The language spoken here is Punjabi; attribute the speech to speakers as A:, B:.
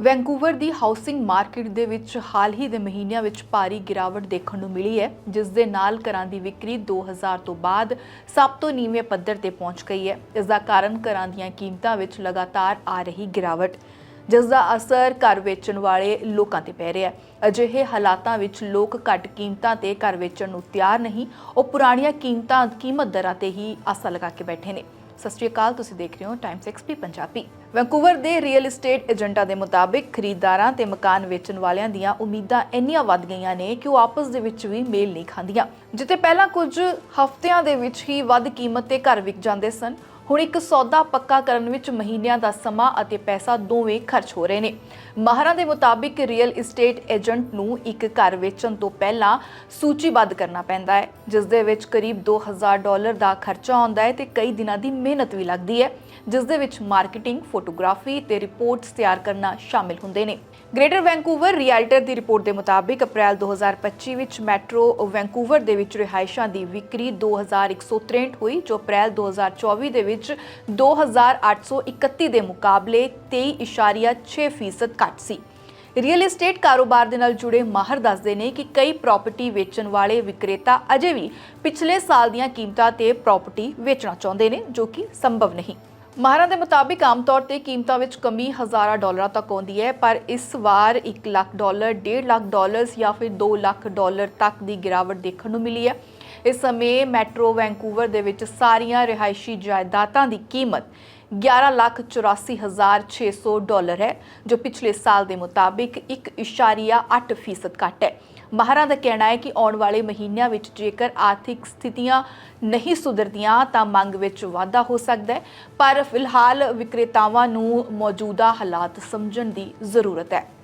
A: ਵੈਂਕੂਵਰ ਦੀ ਹਾਊਸਿੰਗ ਮਾਰਕੀਟ ਦੇ ਵਿੱਚ ਹਾਲ ਹੀ ਦੇ ਮਹੀਨਿਆਂ ਵਿੱਚ ਭਾਰੀ ਗਿਰਾਵਟ ਦੇਖਣ ਨੂੰ ਮਿਲੀ ਹੈ, ਜਿਸ ਦੇ ਨਾਲ ਘਰਾਂ ਦੀ ਵਿਕਰੀ 2000 ਤੋਂ ਬਾਅਦ ਸਭ ਤੋਂ ਨੀਵੇਂ ਪੱਧਰ ਤੇ ਪਹੁੰਚ ਗਈ ਹੈ। ਇਸ ਦਾ ਕਾਰਨ ਘਰਾਂ ਦੀਆਂ ਕੀਮਤਾਂ ਵਿੱਚ ਲਗਾਤਾਰ ਆ ਰਹੀ ਗਿਰਾਵਟ। ਜਿਸ ਦਾ ਅਸਰ ਘਰ ਵੇਚਣ ਵਾਲੇ ਲੋਕਾਂ ਤੇ ਪੈ ਰਿਹਾ ਹੈ। ਅਜਿਹੇ ਹਾਲਾਤਾਂ ਵਿੱਚ ਲੋਕ ਘੱਟ ਕੀਮਤਾਂ ਤੇ ਘਰ ਵੇਚਣ ਨੂੰ ਤਿਆਰ ਨਹੀਂ, ਉਹ ਪੁਰਾਣੀਆਂ ਕੀਮਤਾਂ, ਕੀਮਤ ਦਰਾਂ ਤੇ ਹੀ ਆਸਾ ਲਗਾ ਕੇ ਬੈਠੇ ਨੇ। ਸਤਿ ਸ਼੍ਰੀ ਅਕਾਲ, ਤੁਸੀਂ ਦੇਖ ਰਹੇ ਹੋ ਟਾਈਮਸ ਐਕਸਪੀ ਪੰਜਾਬੀ। ਵੈਂਕੂਵਰ ਦੇ ਰੀਅਲ ਏਸਟੇਟ ਏਜੰਟਾਂ ਦੇ ਮੁਤਾਬਿਕ ਖਰੀਦਦਾਰਾਂ ਤੇ ਮਕਾਨ ਵੇਚਣ ਵਾਲਿਆਂ ਦੀਆਂ ਉਮੀਦਾਂ ਇੰਨੀਆਂ ਵੱਧ ਗਈਆਂ ਨੇ ਕਿ ਉਹ ਆਪਸ ਦੇ ਵਿੱਚ ਵੀ ਮੇਲ ਨਹੀਂ ਖਾਂਦੀਆਂ। ਜਿੱਥੇ ਪਹਿਲਾਂ ਕੁਝ ਹਫ਼ਤਿਆਂ ਦੇ ਵਿੱਚ ਹੀ ਵੱਧ ਕੀਮਤ ਤੇ ਘਰ ਵਿਕ ਜਾਂਦੇ ਸਨ ਹੁਣ ਇੱਕ ਸੌਦਾ ਪੱਕਾ ਕਰਨ ਵਿੱਚ ਮਹੀਨਿਆਂ ਦਾ ਸਮਾਂ ਅਤੇ ਪੈਸਾ ਦੋਵੇਂ ਖਰਚ ਹੋ ਰਹੇ ਨੇ। ਮਾਹਰਾਂ ਦੇ ਮੁਤਾਬਿਕ ਰੀਅਲ ਏਸਟੇਟ ਏਜੰਟ ਨੂੰ ਇੱਕ ਘਰ ਵੇਚਣ ਤੋਂ ਪਹਿਲਾਂ ਸੂਚੀਬੱਧ ਕਰਨਾ ਪੈਂਦਾ ਹੈ, ਜਿਸ ਦੇ ਵਿੱਚ ਕਰੀਬ 2000 ਡਾਲਰ ਦਾ ਖਰਚਾ ਆਉਂਦਾ ਹੈ ਤੇ ਕਈ ਦਿਨਾਂ ਦੀ ਮਿਹਨਤ ਵੀ ਲੱਗਦੀ ਹੈ। ਜਿਸ ਦੇ ਵਿੱਚ ਮਾਰਕੀਟਿੰਗ, ਫੋਟੋਗ੍ਰਾਫੀ ਤੇ ਰਿਪੋਰਟਸ ਤਿਆਰ ਕਰਨਾ ਸ਼ਾਮਿਲ ਹੁੰਦੇ ਨੇ। ਗ੍ਰੇਟਰ ਵੈਂਕੂਵਰ ਰਿਐਲਟਰ ਦੀ ਰਿਪੋਰਟ ਦੇ ਮੁਤਾਬਿਕ ਅਪ੍ਰੈਲ 2025 ਵਿੱਚ ਮੈਟਰੋ ਵੈਂਕੂਵਰ ਦੇ ਵਿੱਚ ਰਿਹਾਇਸ਼ਾਂ ਦੀ ਵਿਕਰੀ 2163 ਹੋਈ, ਜੋ ਅਪ੍ਰੈਲ 2024 ਦੇ ਵਿੱਚ 2831 ਦੇ ਮੁਕਾਬਲੇ 23.6% ਘੱਟ ਸੀ। ਰੀਅਲ ਏਸਟੇਟ ਕਾਰੋਬਾਰ ਦੇ ਨਾਲ ਜੁੜੇ ਮਾਹਰ ਦੱਸਦੇ ਨੇ ਕਿ ਕਈ ਪ੍ਰਾਪਰਟੀ ਵੇਚਣ ਵਾਲੇ ਵਿਕਰੇਤਾ ਅਜੇ ਵੀ ਪਿਛਲੇ ਸਾਲ ਦੀਆਂ ਕੀਮਤਾਂ ਤੇ ਪ੍ਰਾਪਰਟੀ ਵੇਚਣਾ ਚਾਹੁੰਦੇ ਨੇ, ਜੋ ਕਿ ਸੰਭਵ ਨਹੀਂ। ਮਾਹਰਾਂ ਦੇ ਮੁਤਾਬਿਕ ਆਮ ਤੌਰ ਤੇ ਕੀਮਤਾਂ ਵਿੱਚ ਕਮੀ ਹਜ਼ਾਰਾਂ ਡਾਲਰਾਂ ਤੱਕ ਆਉਂਦੀ ਹੈ, ਪਰ ਇਸ ਵਾਰ 1 ਲੱਖ ਡਾਲਰ 1.5 ਲੱਖ ਡਾਲਰਸ ਜਾਂ ਫਿਰ 2 ਲੱਖ ਡਾਲਰ ਤੱਕ ਦੀ ਗਿਰਾਵਟ ਦੇਖਣ ਨੂੰ ਮਿਲੀ ਹੈ। ਇਸ ਸਮੇਂ ਮੈਟਰੋ ਵੈਂਕੂਵਰ ਦੇ ਵਿੱਚ ਸਾਰੀਆਂ ਰਿਹਾਇਸ਼ੀ ਜਾਇਦਾਦਾਂ ਦੀ ਕੀਮਤ 1,84,600 ਡਾਲਰ ਹੈ ਜੋ ਪਿਛਲੇ ਸਾਲ ਦੇ ਮੁਤਾਬਿਕ 1.8% ਘੱਟ ਹੈ। ਮਾਹਰਾਂ ਦਾ ਕਹਿਣਾ ਹੈ ਕਿ ਆਉਣ ਵਾਲੇ ਮਹੀਨਿਆਂ ਵਿੱਚ ਜੇਕਰ ਆਰਥਿਕ ਸਥਿਤੀਆਂ ਨਹੀਂ ਸੁਧਰਦੀਆਂ ਤਾਂ ਮੰਗ ਵਿੱਚ ਵਾਧਾ ਹੋ ਸਕਦਾ ਹੈ ਪਰ ਫਿਲਹਾਲ ਵਿਕਰੇਤਾਵਾਂ ਨੂੰ ਮੌਜੂਦਾ ਹਾਲਾਤ ਸਮਝਣ ਦੀ ਜ਼ਰੂਰਤ ਹੈ।